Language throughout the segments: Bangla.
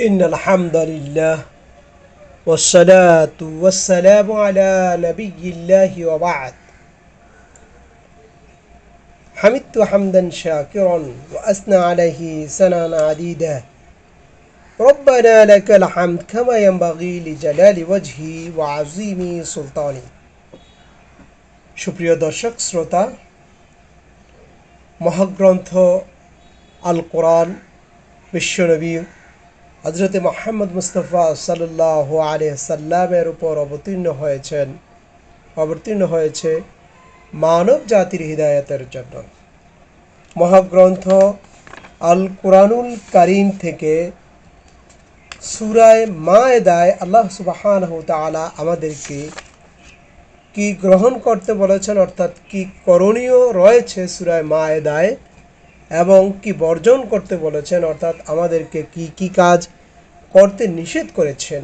إن الحمد لله والصلاة والسلام على نبي الله وبعد حمدت حمدا شاكرا وأثنى عليه سنة عديدة ربنا لك الحمد كما ينبغي لجلال وجهي وعظيم سلطاني সুপ্রিয় দর্শক শ্রোতা মহাগ্রন্থ আল কোরআন বিশ্বনবী হজরত মোহাম্মদ মুস্তফা সাল্লাহ সাল্লামের উপর অবতীর্ণ হয়েছেন। অবতীর্ণ হয়েছে মানব জাতির হৃদায়তের জন্য। মহাগ্রন্থ আল কোরআনুল কারিম থেকে সুরায় মায়েদায় আল্লাহ সুবাহান তালা আমাদেরকে কি গ্রহণ করতে বলেছেন, অর্থাৎ কি করণীয় রয়েছে সুরায় মায়েদায় এবং কি বর্জন করতে বলেছেন, অর্থাৎ আমাদেরকে কি কি কাজ করতে নিষেধ করেছেন,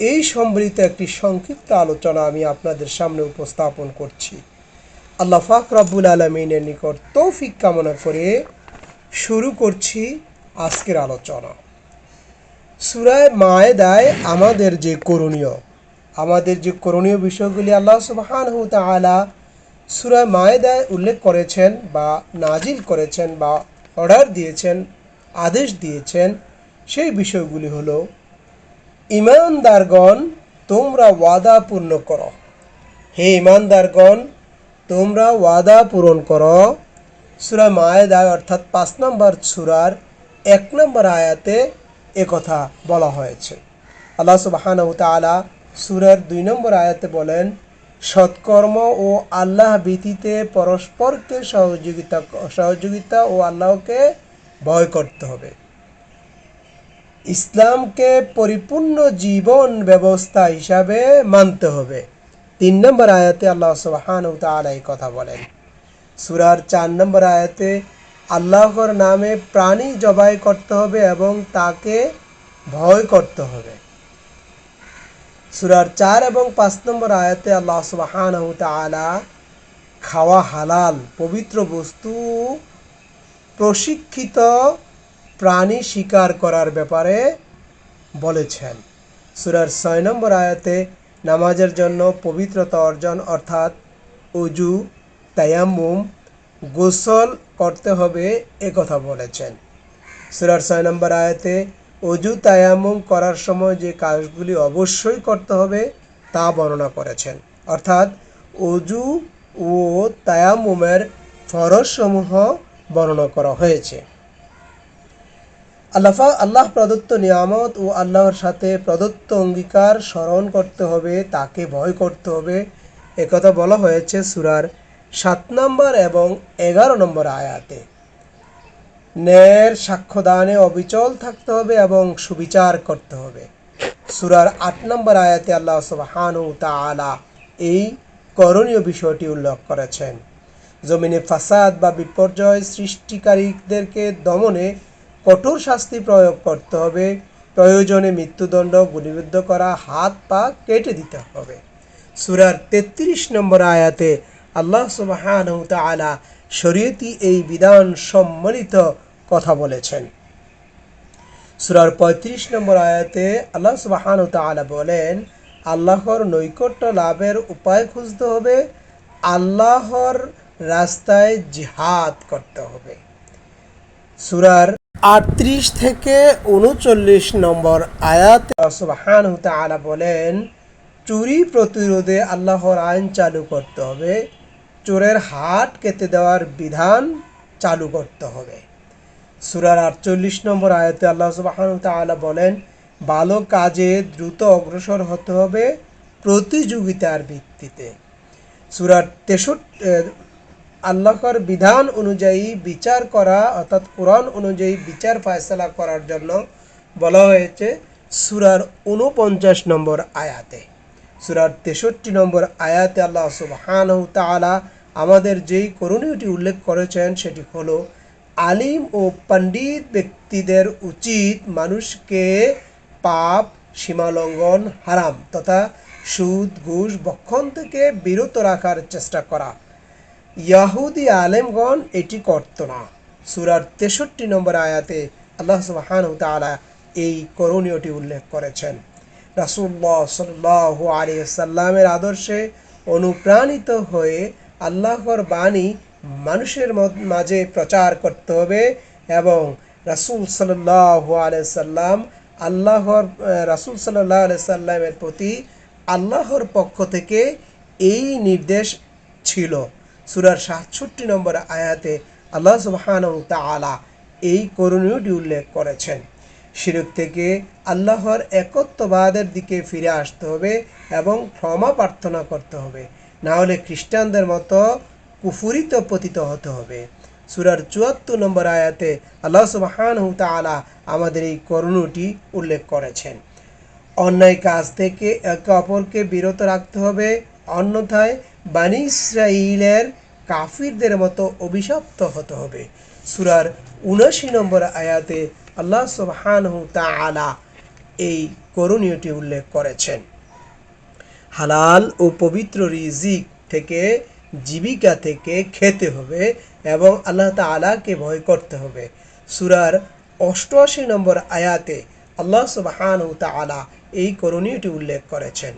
এই সম্বলিত একটি সংক্ষিপ্ত আলোচনা আমি আপনাদের সামনে উপস্থাপন করছি। আল্লাহ ফাক রাব্বুল আলমিনের নিকট তৌফিক কামনা করে শুরু করছি আজকের আলোচনা। সুরায় মায়েদায় আমাদের যে করণীয়, আমাদের যে করণীয় বিষয়গুলি আল্লাহ সুবাহান তালা সুরায় মায়েদায় উল্লেখ করেছেন বা নাজিল করেছেন বা অর্ডার দিয়েছেন, আদেশ দিয়েছেন, সেই বিষয়গুলি হলো, ইমানদারগণ, তোমরা ওয়াদা পূর্ণ করো। হে ইমানদারগণ, তোমরা ওয়াদা পূরণ করো। সুরা মায়েদায় অর্থাৎ পাঁচ নম্বর সুরার এক নম্বর আয়াতে একথা বলা হয়েছে। আল্লাহ সুবাহান তালা সুরার দুই নম্বর আয়াতে বলেন সৎকর্ম ও আল্লাহ ভীতিতে পরস্পরকে সহযোগিতা সহযোগিতা ও আল্লাহকে ভয় করতে হবে। ইসলামকে পরিপূর্ণ জীবন ব্যবস্থা হিসাবে মানতে হবে। তিন নম্বর আয়াতে আল্লাহ সুবাহান এই কথা বলেন। সুরার চার নম্বর আয়াতে আল্লাহর নামে প্রাণী জবাই করতে হবে এবং তাকে ভয় করতে হবে। সুরার চার এবং পাঁচ নম্বর আয়াতে আল্লাহ সুবাহান খাওয়া হালাল, পবিত্র বস্তু, প্রশিক্ষিত প্রাণী শিকার করার ব্যাপারে বলেছেন। সুরার ছয় নম্বর আয়াতে নামাজের জন্য পবিত্রতা অর্জন অর্থাৎ উজু, তায়াম্মুম, গোসল করতে হবে এ কথা বলেছেন। সুরার ছয় নম্বর আয়াতে অজু তায়াম্মুম করার সময় যে কাজগুলি অবশ্যই করতে হবে, তা বর্ণনা করেছেন। অর্থাৎ অজু ও তায়াম্মুমের ফরজসমূহ বর্ণনা করা হয়েছে। আল্লাফা আল্লাহ প্রদত্ত নিয়ামত ও আল্লাহর সাথে প্রদত্ত অঙ্গীকার স্মরণ করতে হবে, তাকে ভয় করতে হবে। একথা বলা হয়েছে সুরার সাত নম্বর এবং এগারো নম্বর আয়াতে। ন্যায়ের সাক্ষ্যদানে অবিচল থাকতে হবে এবং সুবিচার করতে হবে। সুরার আট নম্বর আয়াতে আল্লাহ সুবাহানু তালা এই করণীয় বিষয়টি উল্লেখ করেছেন। জমিনে ফাসাদ বা বিপর্যয় সৃষ্টিকারীদেরকে দমনে কঠোর শাস্তি প্রয়োগ করতে হবে। প্রয়োজনে মৃত্যুদণ্ড গুলিবিদ্ধ করা, হাত পা কেটে দিতে হবে। সুরার তেত্রিশ নম্বর আয়াতে আল্লাহ সুবাহান তালা শরীয়তি এই বিধান সম্মিলিত কথা বলেছেন। সুরার পঁয়ত্রিশ নম্বর আয়াতে আল্লাহ সুবাহান তালা বলেন, আল্লাহর নৈকট্য লাভের উপায় খুঁজতে হবে, আল্লাহর রাস্তায় জিহাদ করতে হবে। সুরার আটত্রিশ থেকে উনচল্লিশ নম্বর আয়াত সুবাহান তালা বলেন, চুরি প্রতিরোধে আল্লাহর আইন চালু করতে হবে চোরের হাট কেটে দেওয়ার বিধান চালু করতে হবে। সুরার আটচল্লিশ নম্বর আয়তে আল্লাহ সুবাহান তালা বলেন, ভালো কাজে দ্রুত অগ্রসর হতে হবে প্রতিযোগিতার ভিত্তিতে। সুরার তেষট্টি আল্লাহর বিধান অনুযায়ী বিচার করা, অর্থাৎ কোরআন অনুযায়ী বিচার ফয়সলা করার জন্য বলা হয়েছে সুরার উনপঞ্চাশ নম্বর আয়াতে। সুরার তেষট্টি নম্বর আয়াতে আল্লাহ সুবহান তালা আমাদের যেই করণীয়টি উল্লেখ করেছেন সেটি হলো, আলিম ও পণ্ডিত ব্যক্তিদের উচিত মানুষকে পাপ, সীমালঙ্ঘন, হারাম তথা সুদ, ঘুষ, বক্ষণ থেকে বিরত রাখার চেষ্টা করা। ইয়াহুদি আলেমগণ এটি করত না। সুরার তেষট্টি নম্বর আয়াতে আল্লাহ সুবাহান তালা এই করণীয়টি উল্লেখ করেছেন। রাসুল্লাহ সাল্লাহ আলী সাল্লামের আদর্শে অনুপ্রাণিত হয়ে আল্লাহর বাণী মানুষের মাঝে প্রচার করতে হবে এবং রাসুল সাল্লাহ আলাই সাল্লাম আল্লাহর রাসুল সাল্লাহ আলাই সাল্লামের প্রতি আল্লাহর পক্ষ থেকে এই নির্দেশ ছিল। সুরার সাতষট্টি নম্বর আয়াতে আল্লাহ সুবহান তাআলা এই করণীয়টি উল্লেখ করেছেন। শিরক থেকে আল্লাহর একত্ববাদের দিকে ফিরে আসতে হবে এবং ক্ষমা প্রার্থনা করতে হবে। না হলে খ্রিস্টানদের মতো কুফুরিত পতিত হতে হবে। সুরার চুয়াত্তর নম্বর আয়াতে আল্লাহ সুবহান তাআলা আমাদের এই করণীয়টি উল্লেখ করেছেন। অন্যায় কাজ থেকে একে অপরকে বিরত রাখতে হবে। অন্যথায় বানি ইসরাইলের কাফিরদের মতো অভিশপ্ত হতে হবে। সুরার উনাশি নম্বর আয়াতে আল্লাহ সুবহানহু তাআলা এই করণীয়টি উল্লেখ করেছেন। হালাল ও পবিত্র রিজিক থেকে, জীবিকা থেকে খেতে হবে এবং আল্লাহ তাআলাকে ভয় করতে হবে। সুরার অষ্টআশি নম্বর আয়াতে আল্লাহ সুবহানহু তাআলা এই করণীয়টি উল্লেখ করেছেন।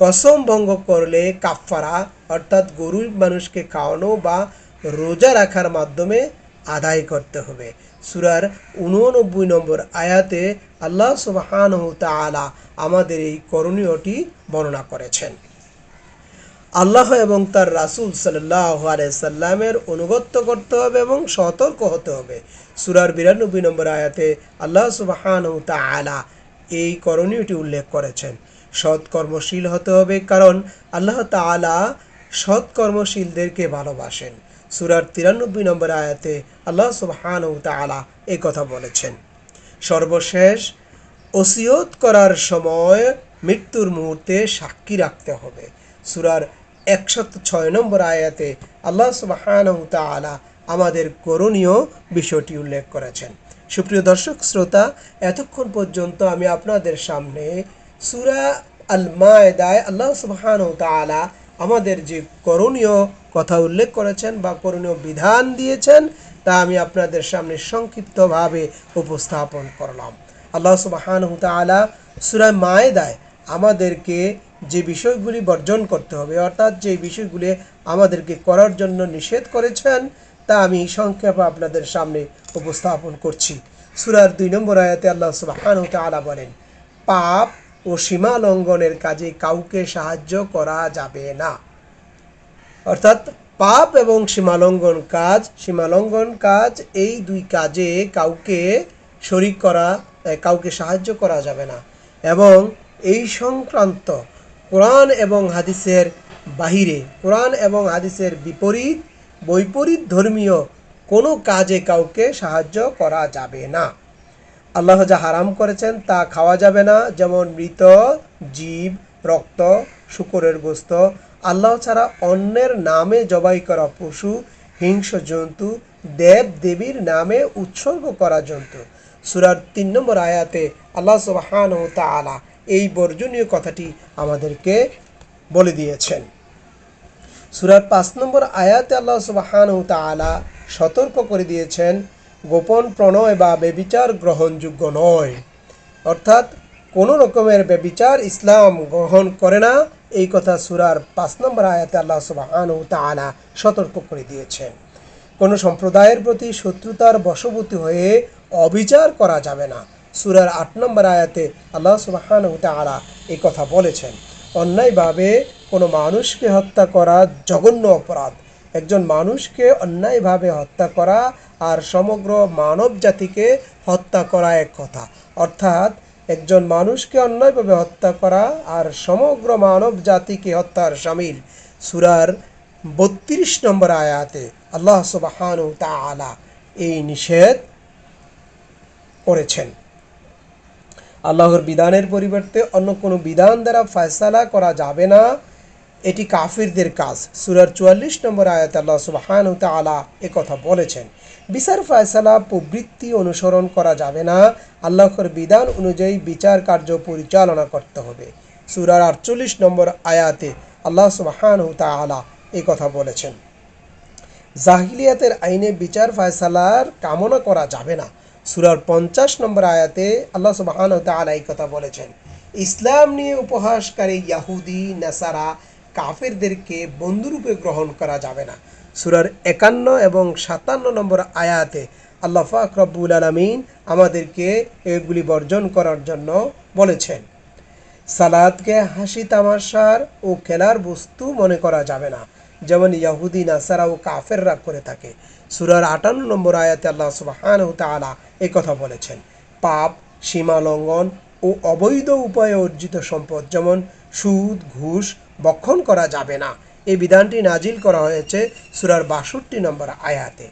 কসম ভঙ্গ করলে কাফফারা, অর্থাৎ গরিব মানুষকে খাওয়ানো বা রোজা রাখার মাধ্যমে আদায় করতে হবে। সুরার উননব্বই নম্বর আয়াতে আল্লাহ সুবহানহু তাআলা আমাদের এই করণীয়টি বর্ণনা করেছেন। আল্লাহ এবং তার রাসূল সাল্লাহ সাল্লামের অনুগত্য করতে হবে এবং সতর্ক হতে হবে। সুরার বিরানব্বই নম্বর আয়াতে আল্লাহ সুবহানহু তাআলা এই করণীয়টি উল্লেখ করেছেন। সৎকর্মশীল হতে হবে কারণ আল্লাহ তাআলা সৎকর্মশীলদেরকে ভালোবাসেন। সুরার তিরানব্বই নম্বর আয়াতে আল্লাহ সুবহানহু তাআলা এই কথা বলেছেন। সর্বশেষ ওসিয়ত করার সময় মৃত্যুর মুহূর্তে সাক্ষী রাখতে হবে। সুরার একশত ছয় নম্বর আয়াতে আল্লাহ সুবহানাহু তাআলা আমাদের করণীয় বিষয়টি উল্লেখ করেছেন। সুপ্রিয় দর্শক, শ্রোতা, এতক্ষণ পর্যন্ত আমি আপনাদের সামনে সুরা আল মায়দায় আল্লাহ সুবহানাহু তাআলা আমাদের যে করণীয় কথা উল্লেখ করেছেন বা করণীয় বিধান দিয়েছেন, তা আমি আপনাদের সামনে সংক্ষিপ্তভাবে উপস্থাপন করলাম। আল্লাহ সুবহানাহু তাআলা সূরা মায়দায় আমাদেরকে যে বিষয়গুলি বর্জন করতে হবে, অর্থাৎ যে বিষয়গুলি আমাদেরকে করার জন্য নিষেধ করেছেন, তা আমি সংক্ষেপে আপনাদের সামনে উপস্থাপন করছি। সুরার দুই নম্বর আয়াতে আল্লাহ সুবহানাহু তাআলা বলেন, পাপ ও সীমা লঙ্ঘনের কাজে কাউকে সাহায্য করা যাবে না। অর্থাৎ পাপ এবং সীমালঙ্ঘন কাজ সীমালঙ্ঘন কাজ এই দুই কাজে কাউকে শরিক করা কাউকে সাহায্য করা যাবে না। এবং এই সংক্রান্ত কোরআন এবং হাদিসের বাহিরে, কোরআন এবং হাদিসের বিপরীত, বৈপরীত ধর্মীয় কোনো কাজে কাউকে সাহায্য করা যাবে না। আল্লাহ যা হারাম করেছেন তা খাওয়া যাবে না, যেমন মৃত, জীব, রক্ত, শুকরের গোস্ত আল্লাহ ছাড়া অন্যের নামে জবাই করা পশু, হিংস্র জন্তু, দেব দেবীর নামে উৎসর্গ করা জন্তু। সুরার তিন নম্বর আয়াতে আল্লাহ সুবহান ও এই বর্জনীয় কথাটি আমাদেরকে বলে দিয়েছেন। সুরার পাঁচ নম্বর আয়াতে আল্লাহ সুবাহান তাআলা সতর্ক করে দিয়েছেন, গোপন প্রণয় বা বেবিচার গ্রহণযোগ্য নয়। অর্থাৎ কোনো রকমের বেবিচার ইসলাম গ্রহণ করে না এই কথা সুরার পাঁচ নম্বর আয়াতে আল্লাহ সুবাহান তাআলা সতর্ক করে দিয়েছেন। কোনো সম্প্রদায়ের প্রতি শত্রুতার বশবর্তী হয়ে অবিচার করা যাবে না। সুরার আট নম্বর আয়াতে আল্লাহ সুবাহান তাআলা এই কথা বলেছেন, অন্যায়ভাবে কোনো মানুষকে হত্যা করা জঘন্য অপরাধ। একজন মানুষকে অন্যায়ভাবে হত্যা করা আর সমগ্র মানব জাতিকে হত্যা করা এক কথা। অর্থাৎ একজন মানুষকে অন্যায়ভাবে হত্যা করা আর সমগ্র মানব জাতিকে হত্যার সামিল। সুরার বত্রিশ নম্বর আয়াতে আল্লাহ সুবাহানু তাআলা এই নিষেধ করেছেন। আল্লাহর বিধানের পরিবর্তে অন্য কোনো বিধান দ্বারা ফয়সালা করা যাবে না। এটি কাফিরদের কাজ। সুরার চুয়াল্লিশ নম্বর আয়াত আল্লাহ সুবাহান তালা কথা বলেছেন, বিচার ফয়সালা প্রবৃত্তি অনুসরণ করা যাবে না, আল্লাহর বিধান অনুযায়ী বিচার কার্য পরিচালনা করতে হবে। সুরার আটচল্লিশ নম্বর আয়াতে আল্লাহ সুবাহান তালা কথা বলেছেন, জাহিলিয়াতের আইনে বিচার ফয়সালার কামনা করা যাবে না। সুরার পঞ্চাশ নম্বর আয়াতে আল্লাহ সুবাহান তালা এই কথা বলেছেন, ইসলাম নিয়ে উপহাসকারী ইয়াহুদি, নাসারা কাফেরদেরকে বন্ধুরূপে গ্রহণ করা যাবে না। সুরার একান্ন এবং সাতান্ন নম্বর আয়াতে আল্লাহ ফাক রব্বুল আলমিন আমাদেরকে এগুলি বর্জন করার জন্য বলেছেন সালাদকে হাসি তামাশার ও খেলার বস্তু মনে করা যাবে না, যেমন ইয়াহুদি, নাসারা ও কাফেররা করে থাকে। সুরার আটান্ন নম্বর আয়াতে আল্লাহ সুবাহান তালা কথা বলেছেন, পাপ সীমা লঙ্ঘন ও অবৈধ উপায়ে অর্জিত সম্পদ যেমন সুদ, ঘুষ বক্ষণ করা যাবে না। এই বিধানটি নাজিল করা হয়েছে সুরার বাষট্টি নম্বর আয়াতে।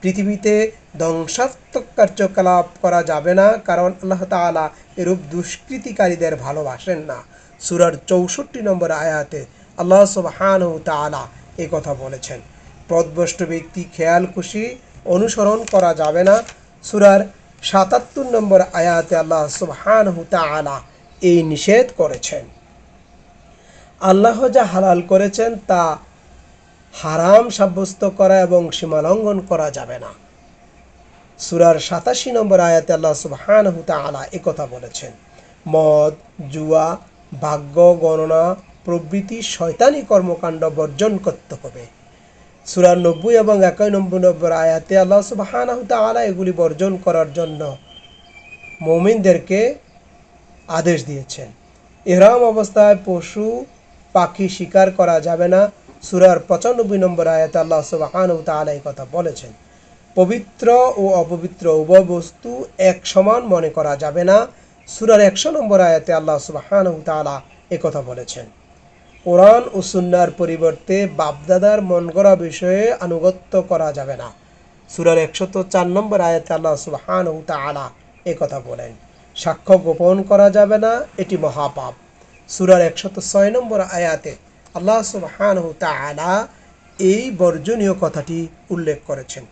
পৃথিবীতে ধ্বংসাত্মক কার্যকলাপ করা যাবে না কারণ আল্লাহ তাআলা এরূপ দুষ্কৃতিকারীদের ভালোবাসেন না। সুরার চৌষট্টি নম্বর আয়াতে আল্লাহ সুবহান তাআলা এ কথা বলেছেন। পদভষ্ট ব্যক্তি খেয়াল খুশি অনুসরণ করা যাবে না। সুরার সাতাত্তর নম্বর আয়াতে আল্লাহ সুবহান তাআলা এই নিষেধ করেছেন। আল্লাহ যা হালাল করেছেন তা হারাম সাব্যস্ত করা এবং সীমালঙ্ঘন করা যাবে না। সুরার সাতাশি নম্বর আয়াতে আল্লাহ সুবহান তাআলা একথা বলেছেন, মদ, জুয়া, ভাগ্য, গণনা প্রভৃতি শয়তানি কর্মকাণ্ড বর্জন করতে হবে। সুরার নব্বই এবং একই নম্বর নম্বর আয়াতে আল্লাহ সুবহান আলা এগুলি বর্জন করার জন্য মমিনদেরকে আদেশ দিয়েছেন। এহরাম অবস্থায় পশু পাখি শিকার করা যাবে না। সুরার পঁচানব্বই নম্বর আয়াতে আল্লাহ সুবাহান তাআলা এই কথা বলেছেন। পবিত্র ও অপবিত্র উভয় বস্তু এক সমান মনে করা যাবে না। সুরার একশো নম্বর আয়াতে আল্লাহ সুবাহান তাআলা এ কথা বলেছেন। কোরআন ও সুন্নার পরিবর্তে বাপদাদার মন করা বিষয়ে আনুগত্য করা যাবে না। সুরার একশত চার নম্বর আয়াতে আল্লাহ সুবাহান তাআলা এ কথা বলেন। সাক্ষ্য গোপন করা যাবে না, এটি মহাপাপ। সুরার একশত ছয় নম্বর আয়াতে আল্লাহ সুবহানহু তাআলা এই বর্জনীয় কথাটি উল্লেখ করেছেন।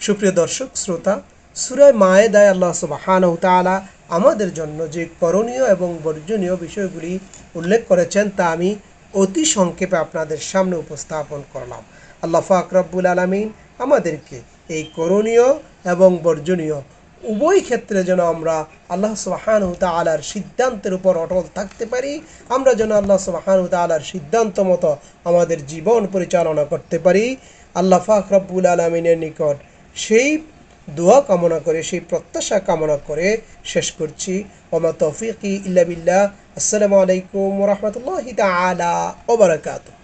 সুপ্রিয় দর্শক, শ্রোতা, সুরায় মায়েদায় আল্লাহ সুবহানহু তাআলা আমাদের জন্য যে করণীয় এবং বর্জনীয় বিষয়গুলি উল্লেখ করেছেন তা আমি অতি সংক্ষেপে আপনাদের সামনে উপস্থাপন করলাম। আল্লাহ ফাক রব্বুল আলমিন আমাদেরকে এই করণীয় এবং বর্জনীয় উভয় ক্ষেত্রে যেন আমরা আল্লাহ সুবাহান তালার সিদ্ধান্তের উপর অটল থাকতে পারি, আমরা যেন আল্লাহ সুবাহান তালার সিদ্ধান্ত মতো আমাদের জীবন পরিচালনা করতে পারি। আল্লাহ ফাক রব্বুল আলমিনের নিকট সেই দোয়া কামনা করে, সেই প্রত্যাশা কামনা করে শেষ করছি। ওমা তৌফিক ইল্লা বিল্লাহ। আসসালামু আলাইকুম রহমতুল্লাহ তালা ওবরাকাতুহ